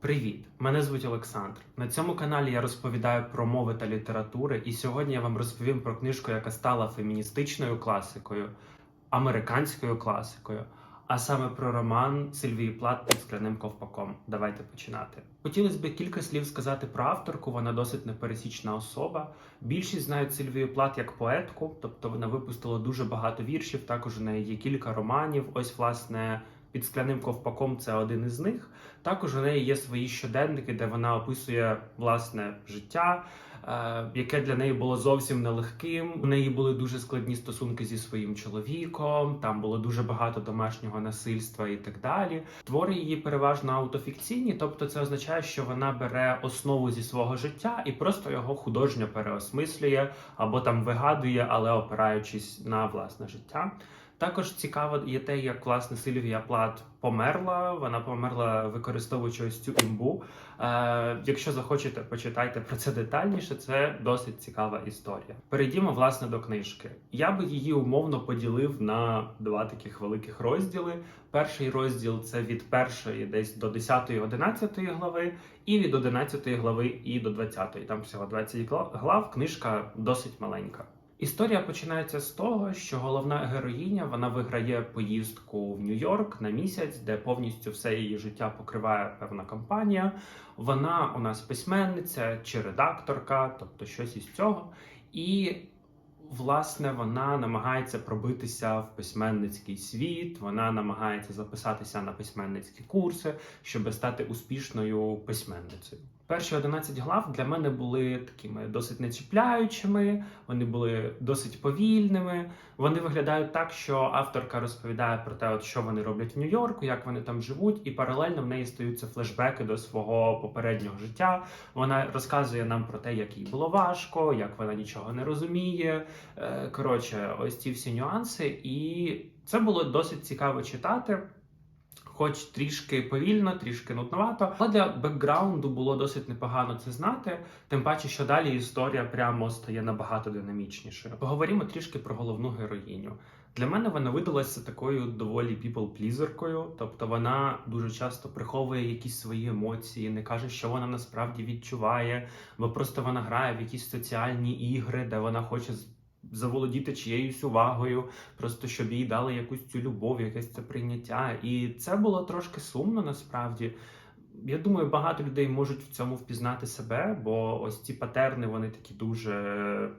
Привіт! Мене звуть Олександр. На цьому каналі я розповідаю про мови та літератури, і сьогодні я вам розповім про книжку, яка стала феміністичною класикою, американською класикою, а саме про роман Сильвії Плат під скляним ковпаком. Давайте починати. Хотілося б кілька слів сказати про авторку. Вона досить непересічна особа. Більшість знають Сильвію Плат як поетку, тобто вона випустила дуже багато віршів. Також у неї є кілька романів. Ось власне. Під скляним ковпаком це один із них. Також у неї є свої щоденники, де вона описує власне життя, е, яке для неї було зовсім нелегким. У неї були дуже складні стосунки зі своїм чоловіком. Там було дуже багато домашнього насильства і так далі. Твори її переважно аутофікційні, тобто це означає, що вона бере основу зі свого життя і просто його художньо переосмислює або там вигадує, але опираючись на власне життя. Також цікаво є те, як власне Сильвія Плат померла. Вона померла використовуючи ось цю імбу. Е, якщо захочете, почитайте про це детальніше. Це досить цікава історія. Перейдімо власне до книжки. Я би її умовно поділив на два таких великих розділи. Перший розділ це від першої десь до 10-11 глави, і від 11 глави і до 20. Там всього 20 глав. Книжка досить маленька. Історія починається з того, що головна героїня вона виграє поїздку в Нью-Йорк на місяць, де повністю все її життя покриває певна компанія. Вона у нас письменниця чи редакторка, тобто щось із цього. І власне вона намагається пробитися в письменницький світ. Вона намагається записатися на письменницькі курси, щоб стати успішною письменницею. Перші 11 глав для мене були такими досить нечіпляючими, вони були досить повільними. Вони виглядають так, що авторка розповідає про те, от що вони роблять в Нью-Йорку, як вони там живуть, і паралельно в неї стаються флешбеки до свого попереднього життя. Вона розказує нам про те, як їй було важко, як вона нічого не розуміє. Е, Коротше, ось ці всі нюанси, і це було досить цікаво читати хоч трішки повільно, трішки нудновато. Але для бекграунду було досить непогано це знати. Тим паче, що далі історія прямо стає набагато динамічнішою. Поговоримо трішки про головну героїню. Для мене вона видалася такою доволі people-плізеркою, тобто вона дуже часто приховує якісь свої емоції, не каже, що вона насправді відчуває, бо просто вона грає в якісь соціальні ігри, де вона хоче заволодіти чиєюсь увагою, просто щоб їй дали якусь цю любов, якесь це прийняття. І це було трошки сумно насправді. Я думаю, багато людей можуть в цьому впізнати себе, бо ось ці патерни вони такі дуже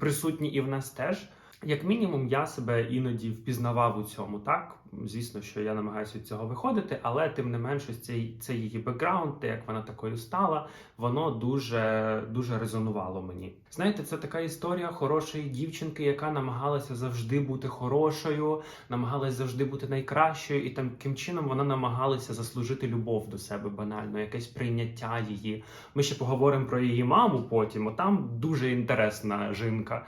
присутні і в нас теж. Як мінімум, я себе іноді впізнавав у цьому, так звісно, що я намагаюся від цього виходити, але тим не менш, ось цей це її бекграунд, те, як вона такою стала, воно дуже дуже резонувало мені. Знаєте, це така історія хорошої дівчинки, яка намагалася завжди бути хорошою, намагалася завжди бути найкращою, і таким чином вона намагалася заслужити любов до себе банально, якесь прийняття її. Ми ще поговоримо про її маму потім. Там дуже інтересна жінка.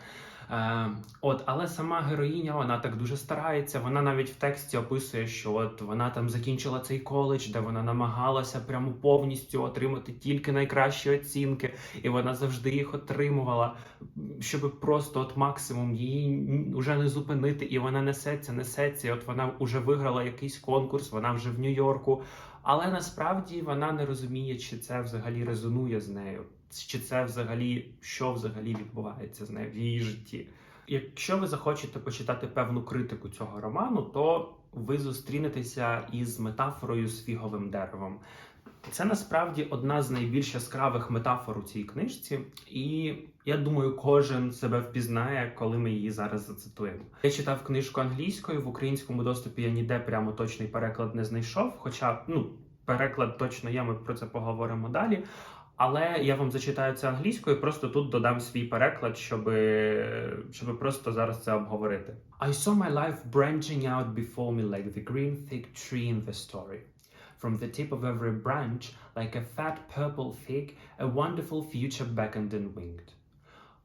Е, От, але сама героїня вона так дуже старається. Вона навіть в тексті описує, що от вона там закінчила цей коледж, де вона намагалася прямо повністю отримати тільки найкращі оцінки, і вона завжди їх отримувала, щоб просто от максимум її вже не зупинити. І вона несеться, несеться. І От вона вже виграла якийсь конкурс, вона вже в Нью-Йорку. Але насправді вона не розуміє, чи це взагалі резонує з нею чи це взагалі що взагалі відбувається з нею в її житті. Якщо ви захочете почитати певну критику цього роману, то ви зустрінетеся із метафорою з фіговим деревом. Це насправді одна з найбільш яскравих метафор у цій книжці, і я думаю, кожен себе впізнає, коли ми її зараз зацитуємо. Я читав книжку англійською в українському доступі. Я ніде прямо точний переклад не знайшов. Хоча ну переклад точно є. Ми про це поговоримо далі. Але я вам зачитаю це англійською, просто тут додам свій переклад, щоб, щоб просто зараз це обговорити. I saw my life branching out before me like the green thick tree in the story. From the tip of every branch, like a fat purple fig, a wonderful future beckoned and winged.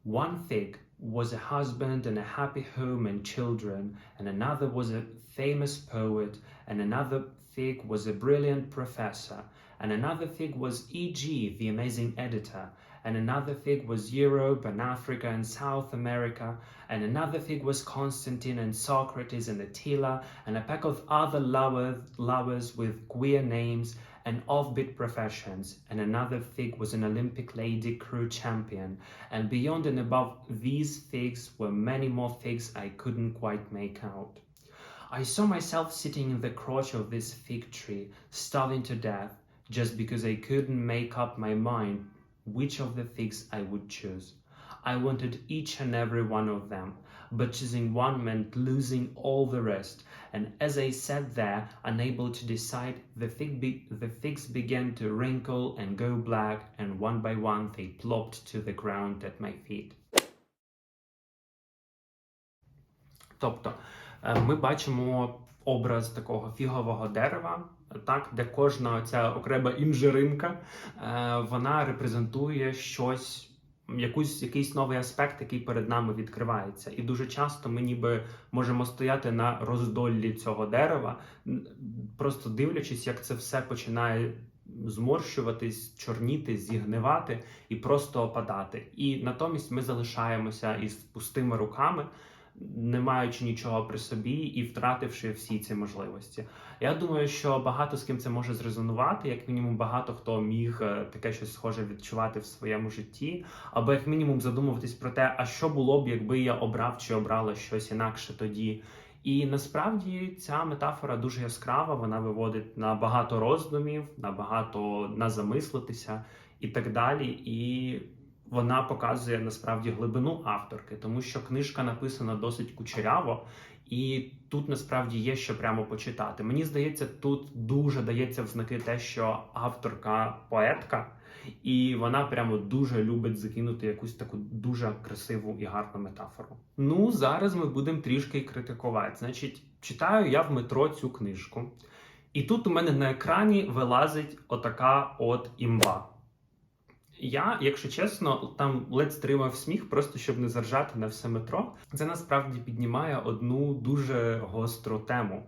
One fig was a husband and a happy home and children, and another was a famous poet, and another fig was a brilliant professor, and another fig was E.G., the amazing editor, and another fig was Europe and Africa and South America, and another fig was Constantine and Socrates and Attila, and a pack of other lovers, lovers with queer names, and offbeat professions, and another fig was an Olympic lady crew champion. And beyond and above these figs were many more figs I couldn't quite make out. I saw myself sitting in the crotch of this fig tree, starving to death, just because I couldn't make up my mind which of the figs I would choose. I wanted each and every one of them, but choosing one meant losing all the rest. And as I sat there, unable to decide, the, fig be- the figs began to wrinkle and go black, and one by one they plopped to the ground at my feet. Тобто е, ми бачимо образ такого фігового дерева, так, де кожна ця окрема інжиринка е, вона репрезентує щось. Якусь якийсь новий аспект, який перед нами відкривається, і дуже часто ми ніби можемо стояти на роздоллі цього дерева, просто дивлячись, як це все починає зморщуватись, чорніти, зігнивати і просто опадати. І натомість ми залишаємося із пустими руками, не маючи нічого при собі і втративши всі ці можливості. Я думаю, що багато з ким це може зрезонувати, як мінімум, багато хто міг е, таке щось схоже відчувати в своєму житті, або як мінімум задумуватись про те, а що було б, якби я обрав чи обрала щось інакше тоді. І насправді ця метафора дуже яскрава, вона виводить на багато роздумів, на багато на замислитися і так далі. І вона показує насправді глибину авторки, тому що книжка написана досить кучеряво, і тут насправді є що прямо почитати. Мені здається, тут дуже дається в знаки те, що авторка поетка, і вона прямо дуже любить закинути якусь таку дуже красиву і гарну метафору. Ну, зараз ми будемо трішки критикувати. Значить, читаю я в метро цю книжку, і тут у мене на екрані вилазить отака от імба. Я, якщо чесно, там ледь стримав сміх, просто щоб не заржати на все метро. Це насправді піднімає одну дуже гостру тему: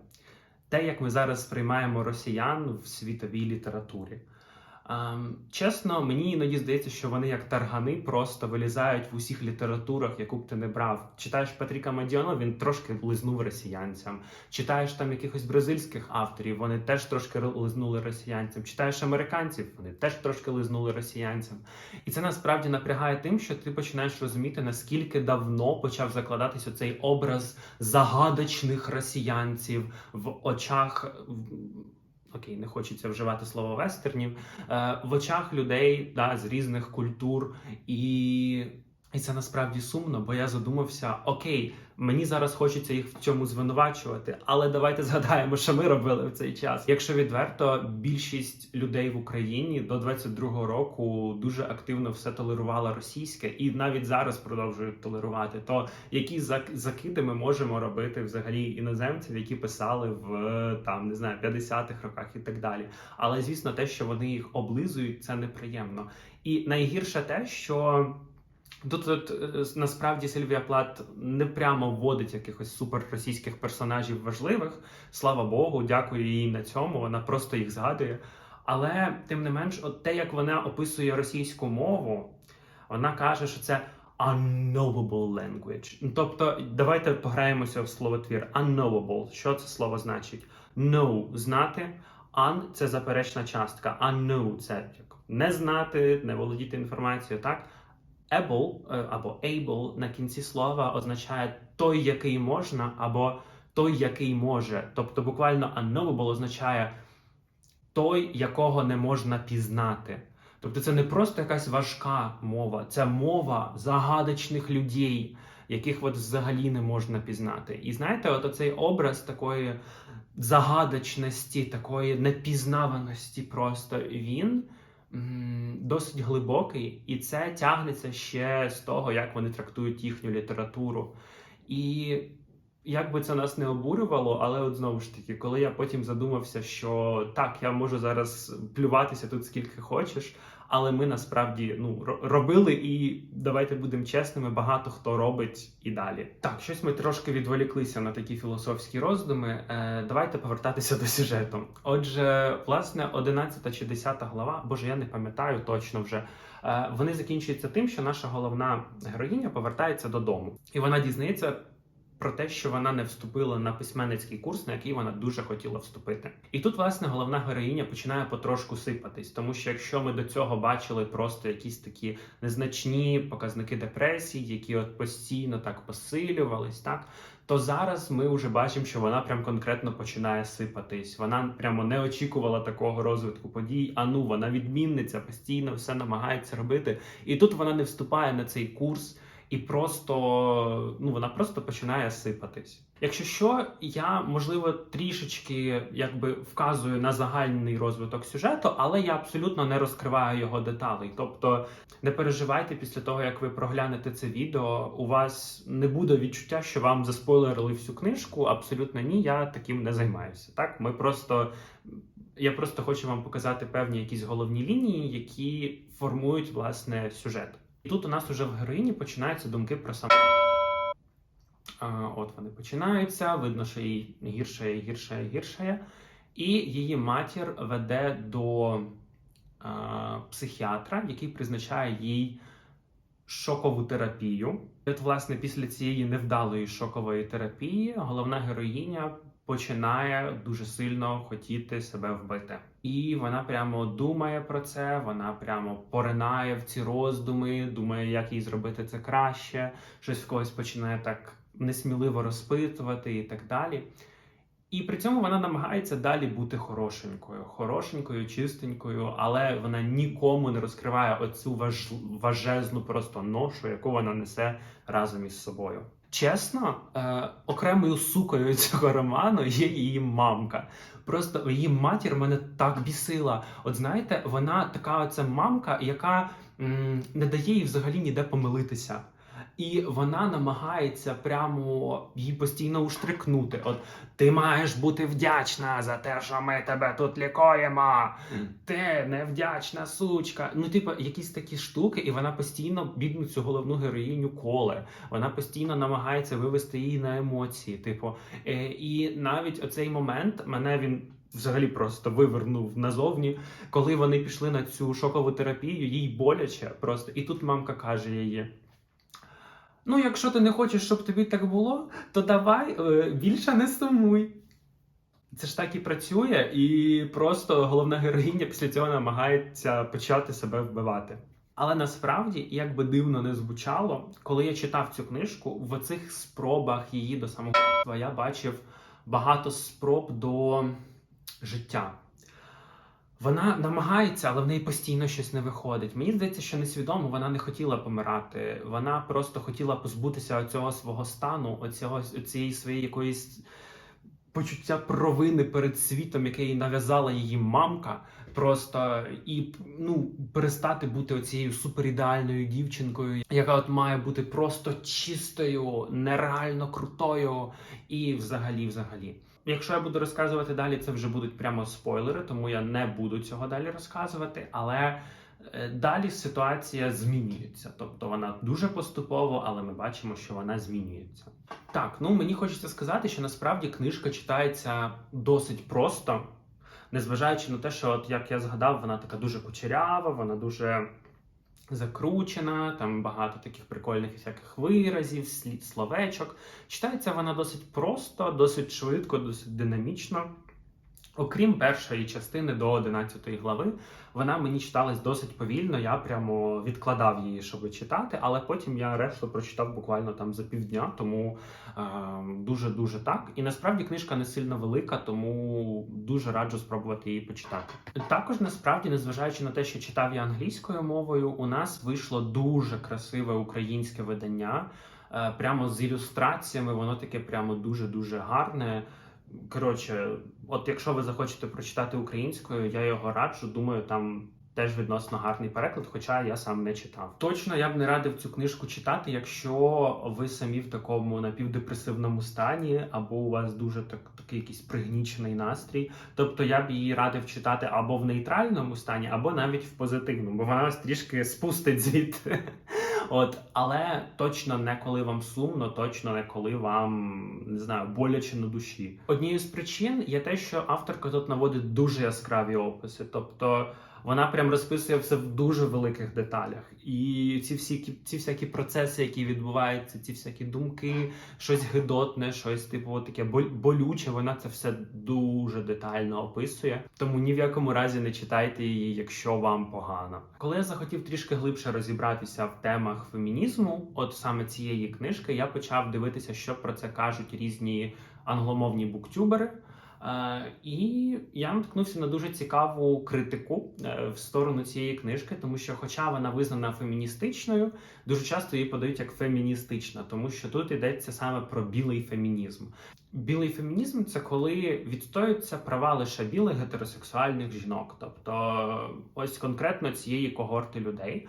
те, як ми зараз сприймаємо росіян в світовій літературі. Ем, чесно, мені іноді здається, що вони як таргани просто вилізають в усіх літературах, яку б ти не брав. Читаєш Патріка Мадіоно, він трошки лизнув росіянцям. Читаєш там якихось бразильських авторів, вони теж трошки лизнули росіянцям. Читаєш американців, вони теж трошки лизнули росіянцям. І це насправді напрягає тим, що ти починаєш розуміти, наскільки давно почав закладатись оцей образ загадочних росіянців в очах. Окей, не хочеться вживати слово вестернів. Е, в очах людей да, з різних культур, і, і це насправді сумно, бо я задумався: окей, мені зараз хочеться їх в цьому звинувачувати, але давайте згадаємо, що ми робили в цей час. Якщо відверто, більшість людей в Україні до 22-го року дуже активно все толерувала російське, і навіть зараз продовжують толерувати. То які закиди ми можемо робити взагалі іноземців, які писали в там не знаю 50-х роках і так далі. Але звісно, те, що вони їх облизують, це неприємно. І найгірше те, що тут, тут е, насправді Сильвія Плат не прямо вводить якихось суперросійських персонажів важливих. Слава Богу, дякую їй на цьому. Вона просто їх згадує. Але тим не менш, от те, як вона описує російську мову, вона каже, що це unknowable language. Тобто, давайте пограємося в словотвір. Unknowable. Що це слово значить? Know – знати. Un – це заперечна частка. Unknow – це як не знати, не володіти інформацією, так? Able е, або able на кінці слова означає той, який можна, або той, який може. Тобто, буквально unknowable означає той, якого не можна пізнати. Тобто це не просто якась важка мова, це мова загадочних людей, яких от взагалі не можна пізнати. І знаєте, от оцей образ такої загадочності, такої непізнаваності, просто він досить глибокий, і це тягнеться ще з того, як вони трактують їхню літературу. І як би це нас не обурювало, але от знову ж таки, коли я потім задумався, що так, я можу зараз плюватися тут скільки хочеш, але ми насправді ну ро- робили, і давайте будемо чесними, багато хто робить і далі. Так, щось ми трошки відволіклися на такі філософські роздуми. Е, давайте повертатися до сюжету. Отже, власне, 11 чи 10 глава, боже, я не пам'ятаю точно вже. Е, вони закінчуються тим, що наша головна героїня повертається додому, і вона дізнається про те, що вона не вступила на письменницький курс, на який вона дуже хотіла вступити. І тут, власне, головна героїня починає потрошку сипатись, тому що якщо ми до цього бачили просто якісь такі незначні показники депресії, які от постійно так посилювались, так то зараз ми вже бачимо, що вона прям конкретно починає сипатись. Вона прямо не очікувала такого розвитку подій. А ну вона відмінниця, постійно все намагається робити. І тут вона не вступає на цей курс. І просто ну вона просто починає сипатись. Якщо що, я можливо трішечки якби вказую на загальний розвиток сюжету, але я абсолютно не розкриваю його деталей. Тобто не переживайте після того, як ви проглянете це відео. У вас не буде відчуття, що вам заспойлерили всю книжку. Абсолютно ні, я таким не займаюся. Так, ми просто. Я просто хочу вам показати певні якісь головні лінії, які формують власне сюжет. І тут у нас уже в героїні починаються думки про сам. А, От вони починаються. Видно, що їй гірше, гірше, гірше. І її матір веде до а, психіатра, який призначає їй шокову терапію. І от, власне, після цієї невдалої шокової терапії головна героїня починає дуже сильно хотіти себе вбити. І вона прямо думає про це, вона прямо поринає в ці роздуми, думає, як їй зробити це краще, щось в когось починає так несміливо розпитувати і так далі. І при цьому вона намагається далі бути хорошенькою, хорошенькою, чистенькою, але вона нікому не розкриває оцю важ... важезну просто ношу, яку вона несе разом із собою. Чесно, е, окремою сукою цього роману є її мамка. Просто її матір мене так бісила. От знаєте, вона така оця мамка, яка м, не дає їй взагалі ніде помилитися. І вона намагається прямо її постійно уштрикнути. От ти маєш бути вдячна за те, що ми тебе тут лікуємо. Ти невдячна сучка. Ну, типу, якісь такі штуки, і вона постійно бідну цю головну героїню коле. Вона постійно намагається вивести її на емоції. Типу, е, і навіть оцей момент мене він. Взагалі просто вивернув назовні, коли вони пішли на цю шокову терапію, їй боляче просто. І тут мамка каже її: Ну, якщо ти не хочеш, щоб тобі так було, то давай е, більше не сумуй. Це ж так і працює, і просто головна героїня після цього намагається почати себе вбивати. Але насправді, як би дивно не звучало, коли я читав цю книжку, в цих спробах її до самого я бачив багато спроб до життя. Вона намагається, але в неї постійно щось не виходить. Мені здається, що несвідомо вона не хотіла помирати. Вона просто хотіла позбутися цього свого стану, оцього цієї своєї якоїсь почуття провини перед світом, яке їй нав'язала її мамка. Просто і ну перестати бути оцією суперідеальною дівчинкою, яка от має бути просто чистою, нереально крутою, і взагалі, взагалі. Якщо я буду розказувати далі, це вже будуть прямо спойлери, тому я не буду цього далі розказувати. Але е, далі ситуація змінюється. Тобто вона дуже поступово, але ми бачимо, що вона змінюється. Так, ну мені хочеться сказати, що насправді книжка читається досить просто, незважаючи на те, що, от як я згадав, вона така дуже кучерява, вона дуже закручена, там багато таких прикольних всяких виразів, слід словечок. Читається вона досить просто, досить швидко, досить динамічно. Окрім першої частини до 11 глави, вона мені читалась досить повільно. Я прямо відкладав її, щоб читати, але потім я решту прочитав буквально там за півдня, тому дуже дуже так. І насправді книжка не сильно велика, тому дуже раджу спробувати її почитати. Також насправді, незважаючи на те, що читав я англійською мовою, у нас вийшло дуже красиве українське видання. е, Прямо з ілюстраціями, воно таке прямо дуже дуже гарне. Коротше, от якщо ви захочете прочитати українською, я його раджу. Думаю, там теж відносно гарний переклад, хоча я сам не читав. Точно я б не радив цю книжку читати, якщо ви самі в такому напівдепресивному стані, або у вас дуже так такий якийсь пригнічений настрій. Тобто я б її радив читати або в нейтральному стані, або навіть в позитивному, бо вона вас трішки спустить звідти. От, але точно не коли вам сумно, точно не коли вам не знаю, боляче на душі. Однією з причин є те, що авторка тут наводить дуже яскраві описи. Тобто Вона прям розписує все в дуже великих деталях. І ці всі ці всякі процеси, які відбуваються, ці всякі думки, щось гидотне, щось типу таке болюче. Вона це все дуже детально описує. Тому ні в якому разі не читайте її, якщо вам погано. Коли я захотів трішки глибше розібратися в темах фемінізму, от саме цієї книжки, я почав дивитися, що про це кажуть різні англомовні буктюбери. Е, І я наткнувся на дуже цікаву критику е, в сторону цієї книжки, тому що, хоча вона визнана феміністичною, дуже часто її подають як феміністична, тому що тут йдеться саме про білий фемінізм. Білий фемінізм це коли відстоюються права лише білих гетеросексуальних жінок, тобто ось конкретно цієї когорти людей,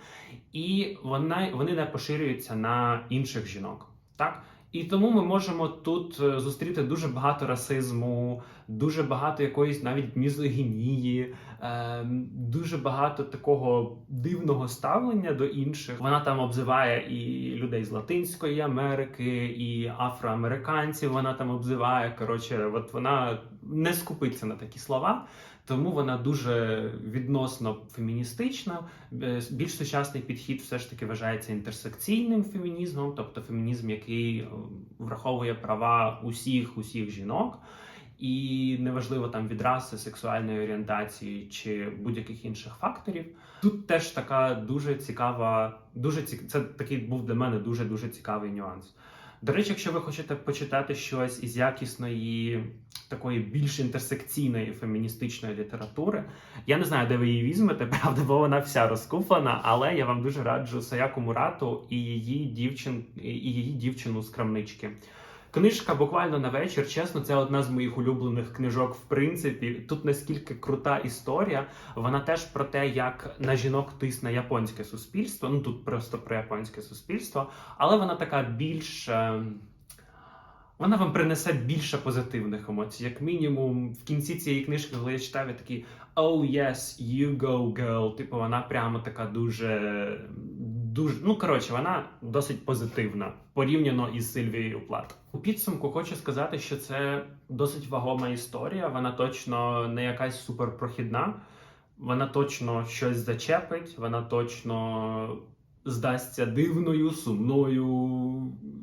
і вона вони не поширюються на інших жінок. Так і тому ми можемо тут е, зустріти дуже багато расизму, дуже багато якоїсь навіть мізогінії, дуже багато такого дивного ставлення до інших. Вона там обзиває і людей з Латинської Америки, і афроамериканців. Вона там обзиває. Коротше, от вона не скупиться на такі слова. Тому вона дуже відносно феміністична. Е, Більш сучасний підхід все ж таки вважається інтерсекційним фемінізмом, тобто фемінізм, який е, враховує права усіх усіх жінок. І неважливо там від раси, сексуальної орієнтації чи будь-яких інших факторів. Тут теж така дуже цікава, дуже цік... це такий був для мене дуже дуже цікавий нюанс. До речі, якщо ви хочете почитати щось із якісної, такої більш інтерсекційної феміністичної літератури, я не знаю, де ви її візьмете, правда, бо вона вся розкуплена, але я вам дуже раджу Саяку Мурату і її дівчин, і її дівчину з крамнички. Книжка буквально на вечір. Чесно, це одна з моїх улюблених книжок. В принципі, тут наскільки крута історія. Вона теж про те, як на жінок тисне японське суспільство. Ну тут просто про японське суспільство, але вона така більш. е, Вона вам принесе більше позитивних емоцій. Як мінімум, в кінці цієї книжки, коли я читав, я такий Oh yes, you go, girl. Типу, вона прямо така дуже. Дуже, ну коротше, вона досить позитивна порівняно із Сильвією Плат. У підсумку хочу сказати, що це досить вагома історія. Вона точно не якась суперпрохідна. Вона точно щось зачепить, вона точно здасться дивною, сумною,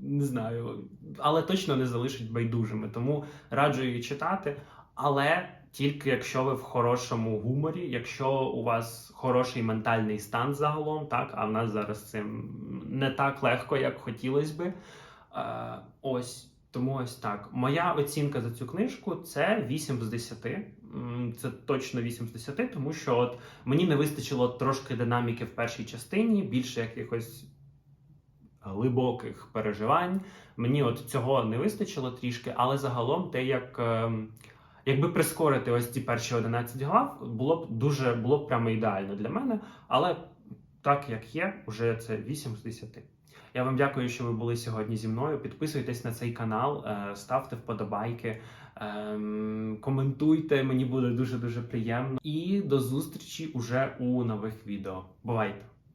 не знаю, але точно не залишить байдужими. Тому раджу її читати. Але тільки якщо ви в хорошому гуморі, якщо у вас хороший ментальний стан загалом, так а в нас зараз цим не так легко, як хотілося би. Е, ось тому ось так. Моя оцінка за цю книжку це 8 з 10. Це точно 8 з 10, тому що от мені не вистачило трошки динаміки в першій частині, більше якихось глибоких переживань. Мені от цього не вистачило трішки, але загалом те, як. Якби прискорити ось ці перші 11 глав, було б дуже було б прямо ідеально для мене. Але так як є, вже це 8 з 10. Я вам дякую, що ви були сьогодні зі мною. Підписуйтесь на цей канал, е, ставте вподобайки, ем, коментуйте, мені буде дуже дуже приємно. І до зустрічі уже у нових відео. Бувайте!